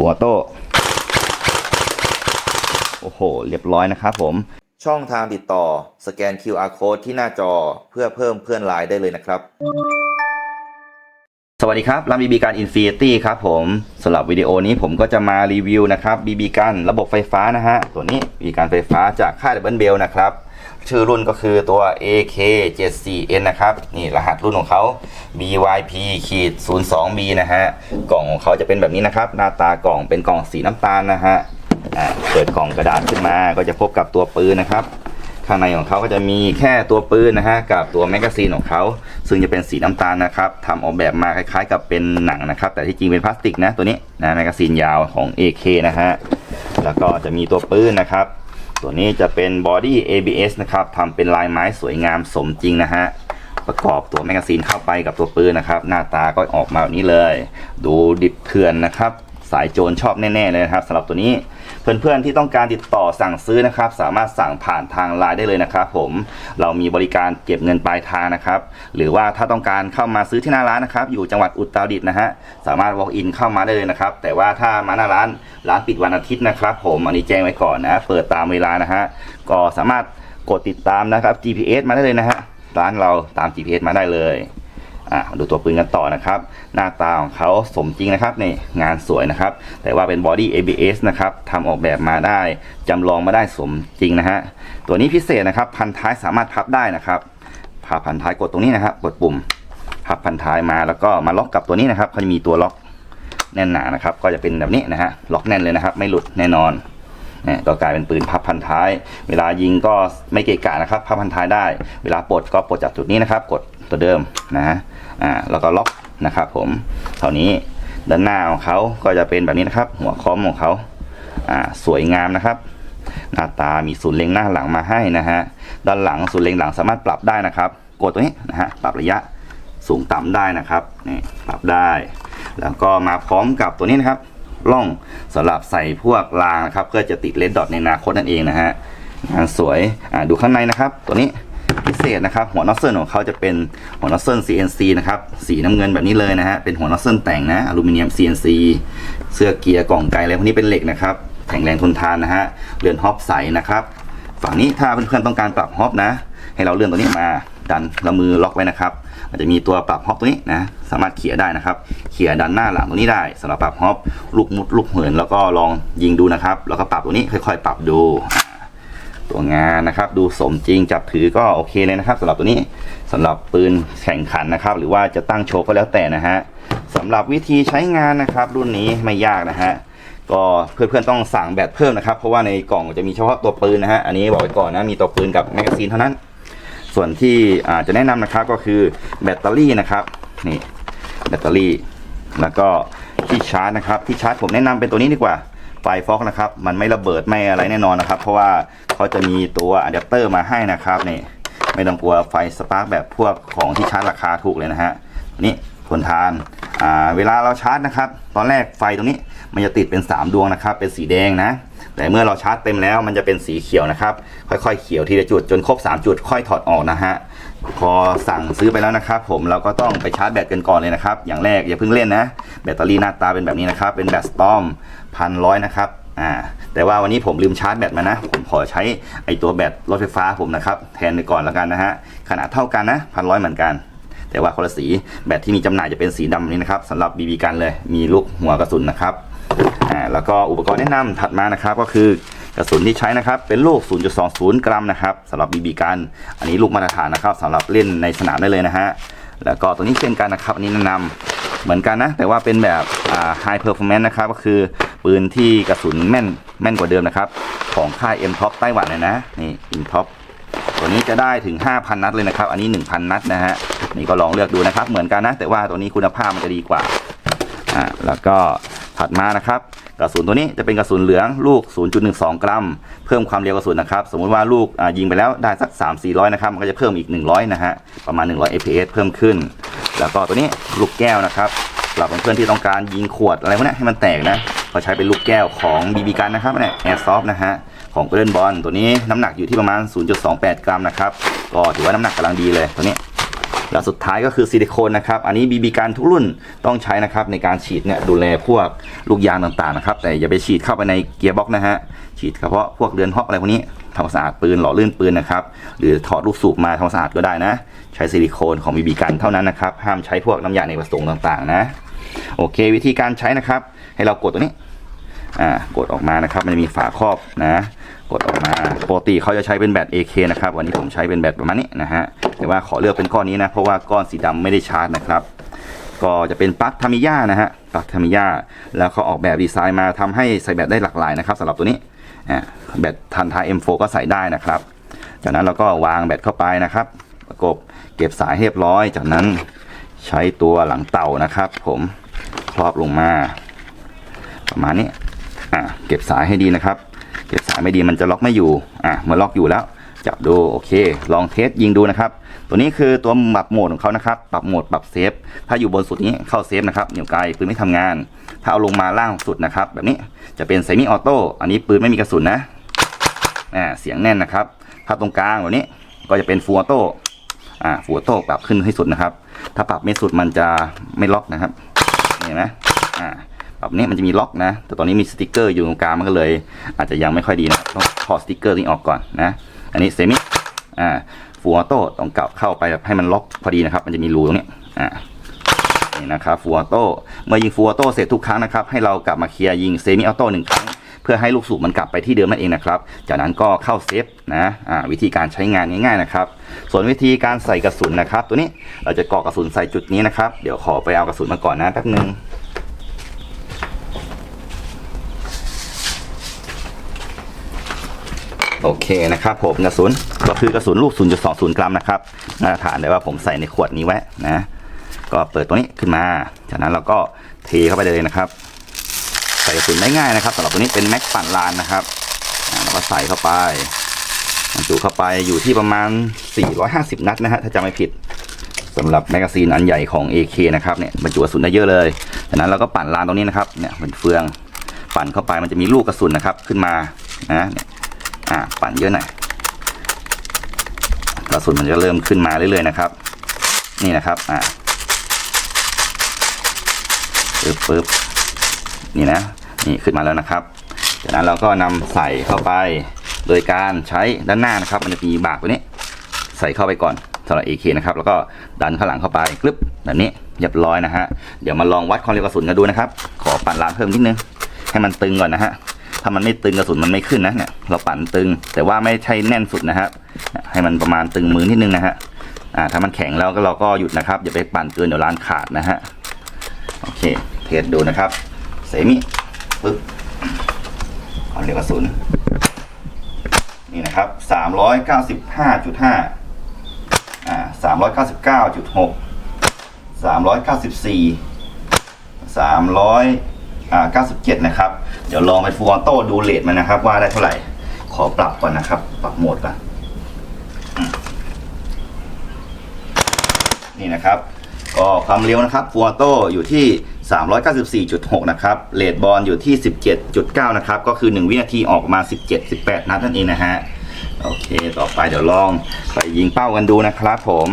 หัวโต้โอ้โห เรียบร้อยนะครับผม ช่องทางติดต่อ สแกน QR code ที่หน้าจอเพื่อเพิ่มเพื่อนไลน์ได้เลยนะครับ สวัสดีครับร้านบีบีการอินฟินิตี้ครับผมสำหรับวิดีโอนี้ผมก็จะมารีวิวนะครับบีบีกันระบบไฟฟ้านะฮะ ตัวนี้บีบีการไฟฟ้าจากค่ายดับเบิลเบลนะครับ ชื่อรุ่นก็คือตัว AK74N นะครับ นี่รหัสรุ่นของเขา BYP ขีด 02B นะฮะ กล่องของเขาจะเป็นแบบนี้นะครับ หน้าตากล่องเป็นกล่องสีน้ำตาลนะฮะอ่าเปิดกล่องกระดาษขึ้นมาก็จะพบกับตัวปืนนะครับ ข้างในของเขาก็จะมีแค่ตัวปืนนะฮะกับตัวแมกกาซีนของเขา ซึ่งจะเป็นสีน้ำตาลนะครับทำออกแบบมาคล้ายๆ กับเป็นหนังนะครับ แต่ที่จริงเป็นพลาสติกนะตัวนี้นะแมกกาซีนยาวของ AK นะฮะแล้วก็จะมีตัวปืนนะครับ ตัวนี้จะเป็นบอดี้ ABS นะครับทำเป็นลายไม้สวยงามสมจริงนะฮะประกอบตัวแมกกาซีนเข้าไปกับตัวปืนนะครับ หน้าตาก็ออกมาแบบนี้เลย ดูดิบเถื่อนนะครับ สายโจรชอบแน่ๆเลยนะครับสำหรับตัวนี้เพื่อนๆที่ต้องการติดต่อสั่งซื้อนะครับ สามารถสั่งผ่านทางไลน์ได้เลยนะครับ ผมเรามีบริการเก็บเงินปลายทางนะครับ หรือว่าถ้าต้องการเข้ามาซื้อที่หน้าร้านนะครับ อยู่จังหวัดอุตรดิตถ์นะฮะสามารถ walk in เข้ามาได้เลยนะครับ แต่ว่าถ้ามาหน้าร้านร้านปิดวันอาทิตย์นะครับ ผมอันนี้แจ้งไว้ก่อนนะเปิดตามเวลานะฮะก็สามารถกดติดตามนะครับ GPS มาได้เลยนะฮะร้านเราตาม GPS มาได้เลย อะมาดูตัวปืนกันต่อนะครับ หน้าตาของเขาสมจริงนะครับนี่งานสวยนะครับ แต่ว่าเป็นบอดี้ ABS นะครับทำออกแบบมาได้จำลองมาได้สมจริงนะฮะตัวนี้พิเศษนะครับ พันท้ายสามารถพับได้นะครับพับพันท้ายกดตรงนี้นะครับ กดปุ่มพับพันท้ายมาแล้วก็มาล็อกกับตัวนี้นะครับเขาจะมีตัวล็อกแน่นหนานะครับ ก็จะเป็นแบบนี้นะฮะล็อกแน่นเลยนะครับ ไม่หลุดแน่นอนนี่ก็กลายเป็นปืนพับพันท้าย เวลายิงก็ไม่เกะกะนะครับ พับพันท้ายได้ เวลาปลดก็ปลดจากจุดนี้นะครับ กด ตัวเดิมนะฮะอ่าแล้วก็ล็อกนะครับผมเท่านี้ด้านหน้าของเขาก็จะเป็นแบบนี้นะครับ หัวคอมของเขาอ่าสวยงามนะครับ หน้าตามีศูนย์เล็งหน้าหลังมาให้นะฮะด้านหลังศูนย์เล็งหลังสามารถปรับได้นะครับ กดตัวนี้นะฮะปรับระยะสูงต่ำได้นะครับนี่ปรับได้ แล้วก็มาพร้อมกับตัวนี้นะครับร่องสำหรับใส่พวกรางนะครับเพื่อจะติดเลดดอทในอนาคตนั่นเองนะฮะงานสวยอ่าดูข้างในนะครับ ตัวนี้ พิเศษนะครับ หัวนอสเซิลของเขาจะเป็นหัวนอสเซิล CNC นะครับสีน้ำเงินแบบนี้เลยนะฮะเป็นหัวนอสเซิลแต่งนะอลูมิเนียม CNC เสื้อเกียร์กล่องไกอะไรพวกนี้เป็นเหล็กนะครับแข็งแรงทนทานนะฮะเรือนฮอปใสนะครับฝั่งนี้ถ้าเพื่อนๆต้องการปรับฮอปนะ ให้เราเลื่อนตัวนี้มาดันล้วมือล็อกไว้นะครับ มันจะมีตัวปรับฮอปตัวนี้นะสามารถเขี่ยได้นะครับ เขี่ยดันหน้าหลังตัวนี้ได้สำหรับปรับฮอปลูกมุดลูกเหินแล้วก็ลองยิงดูนะครับ แล้วก็ปรับตัวนี้ค่อย ๆ ปรับดูอ่า ตัวงานนะครับ ดูสมจริงจับถือก็โอเคเลยนะครับสำหรับตัวนี้สำหรับปืนแข่งขันนะครับ หรือว่าจะตั้งโชว์ก็แล้วแต่นะฮะสำหรับวิธีใช้งานนะครับ รุ่นนี้ไม่ยากนะฮะก็เพื่อนๆต้องสั่งแบตเพิ่มนะครับ เพราะว่าในกล่องจะมีเฉพาะตัวปืนนะฮะอันนี้บอกไว้ก่อนนะมีตัวปืนกับแมกกาซีนเท่านั้น ส่วนที่อาจะแนะนำนะครับก็คือแบตเตอรี่นะครับนี่แบตเตอรี่ แล้วก็ที่ชาร์จนะครับที่ชาร์จผมแนะนำเป็นตัวนี้ดีกว่า ไฟฟอกนะครับ มันไม่ระเบิดไม่อะไรแน่นอนนะครับ เพราะว่าเขาจะมีตัวอะแดปเตอร์มาให้นะครับนี่ไม่ต้องกลัวไฟสปาร์กแบบพวกของที่ชาร์จราคาถูกเลยนะฮะนี่ทนทานอ่าเวลาเราชาร์จนะครับ ตอนแรกไฟตรงนี้มันจะติดเป็น 3 ดวงนะครับ เป็นสีแดงนะ แต่เมื่อเราชาร์จเต็มแล้วมันจะเป็นสีเขียวนะครับ ค่อยๆเขียวทีละจุดจนครบ 3 จุดค่อยถอดออกนะฮะพอสั่งซื้อไปแล้วนะครับผมเราก็ต้องไปชาร์จแบตกันก่อนเลยนะครับ อย่างแรกอย่าเพิ่งเล่นนะ แบตเตอรี่หน้าตาเป็นแบบนี้นะครับ เป็นแบตสตอมพันร้อยนะครับอ่าแต่ว่าวันนี้ผมลืมชาร์จแบตมานะ ผมขอใช้ไอตัวแบตรถไฟฟ้าผมนะครับ แทนไปก่อนแล้วกันนะฮะขนาดเท่ากันนะพันร้อยเหมือนกันแต่ว่าคนละสีแบตที่มีจำหน่ายจะเป็นสีดำนี้นะครับสำหรับบีบีกันเลย มีลูกหัวกระสุนนะครับ อ่าแล้วก็อุปกรณ์แนะนำถัดมานะครับก็คือกระสุนที่ใช้นะครับเป็นลูก 0.20 กรัมนะครับสำหรับบีบีกัน อันนี้ลูกมาตรฐานนะครับสำหรับเล่นในสนามได้เลยนะฮะแล้วก็ตัวนี้เช่นกันนะครับอันนี้แนะนำเหมือนกันนะ แต่ว่าเป็นแบบอ่า high performance นะครับก็คือปืนที่กระสุนแม่นแม่นกว่าเดิมนะครับ ของค่าย M Top ไต้หวันเลยนะนี่ M Top ตัวนี้จะได้ถึง 5,000 นัดเลยนะครับ อันนี้ 1,000 นัดนะฮะนี่ก็ลองเลือกดูนะครับ เหมือนกันนะ แต่ว่าตัวนี้คุณภาพมันจะดีกว่าอ่าแล้วก็ ถัดมานะครับกระสุนตัวนี้จะเป็นกระสุนเหลืองลูก 0.12 กรัม เพิ่มความเร็วกระสุนนะครับ สมมุติว่าลูกยิงไปแล้วได้สัก 3-400 นะครับ มันก็จะเพิ่มอีก 100 นะฮะ ประมาณ 100 fps เพิ่มขึ้น แล้วก็ตัวนี้ลูกแก้วนะครับสำหรับเพื่อนๆที่ต้องการยิงขวดอะไรพวกนี้ให้มันแตกนะเขาใช้เป็นลูกแก้วของ BB กันนะครับเนี่ย Airsoft นะฮะของเ o เ d นบอลตัวนี้น้ำหนักอยู่ที่ประมาณ 0.28 กรัมนะครับก็ถือว่าน้ำหนักกำลังดีเลยตัวนี้ แล้วสุดท้ายก็คือซิลิโคนนะครับ อันนี้บีบีการทุกรุ่นต้องใช้นะครับในการฉีดเนี่ยดูแลพวกลูกยางต่างๆนะครับ แต่อย่าไปฉีดเข้าไปในเกียร์บ็อกนะฮะ ฉีดเฉพาะพวกเรือนฮอกอะไรพวกนี้ทำความสะอาดปืนหล่อลื่นปืนนะครับ หรือถอดลูกสูบมาทำความสะอาดก็ได้นะ ใช้ซิลิโคนของบีบีกันเท่านั้นนะครับ ห้ามใช้พวกน้ำยาในประสงค์ต่างๆ นะ โอเค วิธีการใช้นะครับ ให้เรากดตัวนี้ อ่า กดออกมานะครับ มันจะมีฝาครอบนะ กดออกมาปกติเขาจะใช้เป็นแบต AK นะครับ วันนี้ผมใช้เป็นแบตประมาณนี้นะฮะ แต่ว่าขอเลือกเป็นก้อนนี้นะ เพราะว่าก้อนสีดำไม่ได้ชาร์จนะครับ ก็จะเป็นปลั๊กทามิยานะฮะ ปลั๊กทามิยาแล้วเขาออกแบบดีไซน์มาทำให้ใส่แบตได้หลากหลายนะครับสำหรับตัวนี้ แบตทันทา M4 ก็ใส่ได้นะครับ จากนั้นเราก็วางแบตเข้าไปนะครับ ประกบเก็บสายให้เรียบร้อย จากนั้นใช้ตัวหลังเต่านะครับ ผมครอบลงมา ประมาณนี้ เก็บสายให้ดีนะครับ เก็บสายไม่ดีมันจะล็อกไม่อยู่ อ่าเมื่อล็อกอยู่แล้ว จับดูโอเค ลองเทสยิงดูนะครับ ตัวนี้คือตัวปรับโหมดของเขานะครับ ปรับโหมดปรับเซฟ ถ้าอยู่บนสุดนี้เข้าเซฟนะครับเหนี่ยวไกลปืนไม่ทำงาน ถ้าเอาลงมาล่างสุดนะครับ แบบนี้จะเป็นเซมิออโต้อันนี้ปืนไม่มีกระสุนนะอ่าเสียงแน่นนะครับ ถ้าตรงกลางแบบนี้ก็จะเป็นฟูออโต้อ่าฟูออโต้ปรับขึ้นให้สุดนะครับ ถ้าปรับไม่สุดมันจะไม่ล็อกนะครับเห็นไหม อ่าปรับนี้มันจะมีล็อกนะ แต่ตอนนี้มีสติกเกอร์อยู่ตรงกลางมันก็เลย อาจจะยังไม่ค่อยดีนะต้องถอดสติกเกอร์นี้ออกก่อนนะ อันนี้เซมิอ่าฟูออโต้ต้องเก่าเข้าไปแบบให้มันล็อกพอดีนะครับ มันจะมีรูตรงนี้อ่านี่นะครับฟูออโต้เมื่อยิงฟูออโต้เสร็จทุกครั้งนะครับ ให้เรากลับมาเคลียร์ยิงเซมิออโต้หนึ่งครั้งเพื่อให้ลูกสูบมันกลับไปที่เดิมนั่นเองนะครับ จากนั้นก็เข้าเซฟนะอ่าวิธีการใช้งานง่ายๆนะครับ ส่วนวิธีการใส่กระสุนนะครับ ตัวนี้เราจะกรอกกระสุนใส่จุดนี้นะครับ เดี๋ยวขอไปเอากระสุนมาก่อนนะแป๊บนึง โอเคนะครับผมกระสุนก็คือกระสุนลูก 0.20 กรัมนะครับมาตรฐานเลยว่าผมใส่ในขวดนี้ไว้นะ ก็เปิดตัวนี้ขึ้นมา จากนั้นเราก็เทเข้าไปเลยนะครับ ใส่กระสุนได้ง่ายนะครับสำหรับตัวนี้เป็นแม็กปั่นลานนะครับเราก็ใส่เข้าไปบรรจุเข้าไปอยู่ที่ประมาณ 450 นัดนะฮะถ้าจำไม่ผิดสำหรับแมกกาซีนอันใหญ่ของ AK นะครับเนี่ยบรรจุกระสุนได้เยอะเลยจากนั้นเราก็ปั่นลานตรงนี้นะครับเนี่ยเป็นเฟืองปั่นเข้าไปมันจะมีลูกกระสุนนะครับขึ้นมานะเนี่ย อ่าปั่นเยอะหน่อยกระสุนมันจะเริ่มขึ้นมาเรื่อยๆนะครับ นี่นะครับอ่าปึ๊บปึ๊บนี่นะนี่ขึ้นมาแล้วนะครับจากนั้นเราก็นำใส่เข้าไป โดยการใช้ด้านหน้านะครับ มันจะมีบากตัวนี้ใส่เข้าไปก่อนสำหรับ AK นะครับ แล้วก็ดันข้างหลังเข้าไปกรึบแบบนี้เรียบร้อยนะฮะ เดี๋ยวมาลองวัดความเร็วกระสุนกันดูนะครับ ขอปั่นลานเพิ่มนิดนึง ให้มันตึงก่อนนะฮะ ถ้ามันไม่ตึงกระสุนมันไม่ขึ้นนะเนี่ยเราปั่นตึง แต่ว่าไม่ใช่แน่นสุดนะฮะให้มันประมาณตึงมือนิดนึงนะฮะอ่าถ้ามันแข็งแล้วก็เราก็หยุดนะครับอย่าไปปั่นเกินเดี๋ยวลานขาดนะฮะโอเค เทสดูนะครับเซมิปึ๊บเอาเรียกกระสุนนี่นะครับสามร้อยเก้าสิบห้าจุดห้าอ่าสามร้อยเก้าสิบเก้าจุดหกสามร้อยเก้าสิบสี่สามร้อยอ่าเก้าสิบเจ็ดนะครับ เดี๋ยวลองไปฟูออโต้ดูเลทมันนะครับ ว่าได้เท่าไหร่ ขอปรับก่อนนะครับ ปรับโหมดก่อนนี่นะครับ ก็ความเร็วนะครับฟูออโต้อยู่ที่ 394.6 นะครับเลดบอลอยู่ที่ 17.9 นะครับ ก็คือ 1 วินาทีออกมา 17 18 นัดนั่นเองนะฮะโอเค ต่อไปเดี๋ยวลองไปยิงเป้ากันดูนะครับผม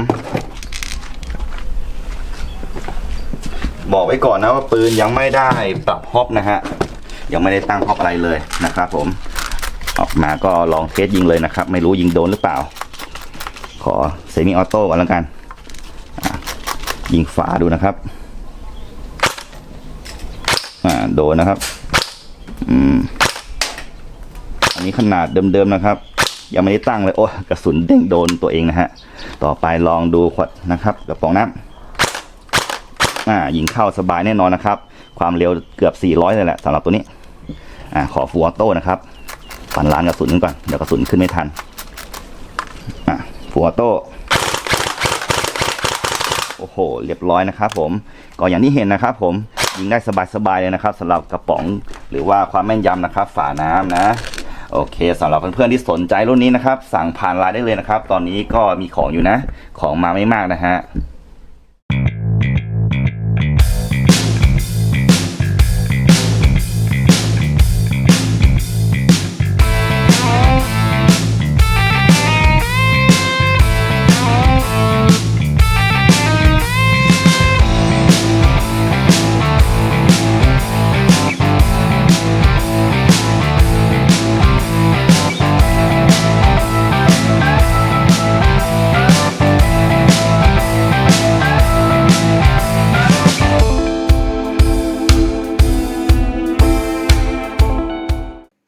บอกไว้ก่อนนะว่าปืนยังไม่ได้ปรับฮอปนะฮะ ยังไม่ได้ตั้งฮอปอะไรเลยนะครับผม ออกมาก็ลองเทสยิงเลยนะครับ ไม่รู้ยิงโดนหรือเปล่า ขอเซมิออโต้ก่อนแล้วกัน ยิงฝาดูนะครับอ่าโดนนะครับ อืม อันนี้ขนาดเดิมๆนะครับ ยังไม่ได้ตั้งเลย โอ้กระสุนเด้งโดนตัวเองนะฮะ ต่อไปลองดูขวดนะครับกระป๋องน้ำอ่ายิงเข้าสบายแน่นอนนะครับ ความเร็วเกือบ 400 เลยแหละสำหรับตัวนี้ อ่าขอฟูออโต้นะครับปั่นล้านกระสุนก่อนเดี๋ยวกระสุนขึ้นไม่ทันอ่าฟูออโต้โอ้โห เรียบร้อยนะครับผมก็อย่างที่เห็นนะครับ ผมยิงได้สบายๆเลยนะครับสำหรับกระป๋องหรือว่าความแม่นยำนะครับ ฝาน้ำนะ โอเคสำหรับเพื่อนๆที่สนใจรุ่นนี้นะครับ สั่งผ่านไลน์ได้เลยนะครับ ตอนนี้ก็มีของอยู่นะ ของมาไม่มากนะฮะ